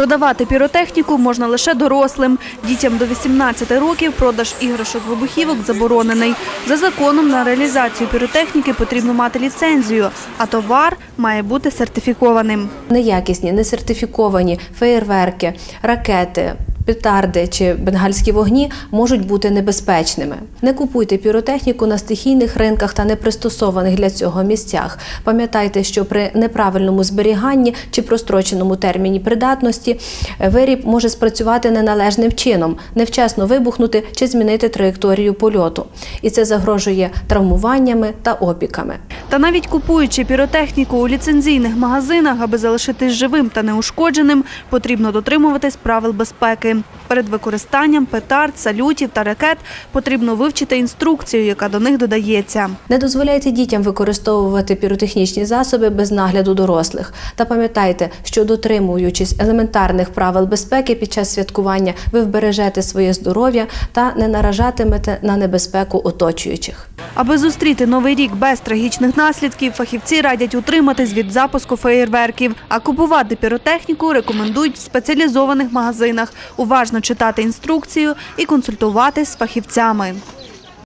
Продавати піротехніку можна лише дорослим. Дітям до 18 років продаж іграшок вибухівок заборонений. За законом на реалізацію піротехніки потрібно мати ліцензію, а товар має бути сертифікованим. Неякісні, несертифіковані феєрверки, ракети. Петарди чи бенгальські вогні можуть бути небезпечними. Не купуйте піротехніку на стихійних ринках та непристосованих для цього місцях. Пам'ятайте, що при неправильному зберіганні чи простроченому терміні придатності е, виріб може спрацювати неналежним чином, невчасно вибухнути чи змінити траєкторію польоту. І це загрожує травмуваннями та опіками. Та навіть купуючи піротехніку у ліцензійних магазинах, аби залишитись живим та неушкодженим, потрібно дотримуватись правил безпеки. Перед використанням петард, салютів та ракет потрібно вивчити інструкцію, яка до них додається. Не дозволяйте дітям використовувати піротехнічні засоби без нагляду дорослих. Та пам'ятайте, що дотримуючись елементарних правил безпеки під час святкування, ви вбережете своє здоров'я та не наражатимете на небезпеку оточуючих. Аби зустріти новий рік без трагічних наслідків, фахівці радять утриматись від запуску феєрверків, а купувати піротехніку рекомендують в спеціалізованих магазинах, уважно читати інструкцію і консультуватись з фахівцями.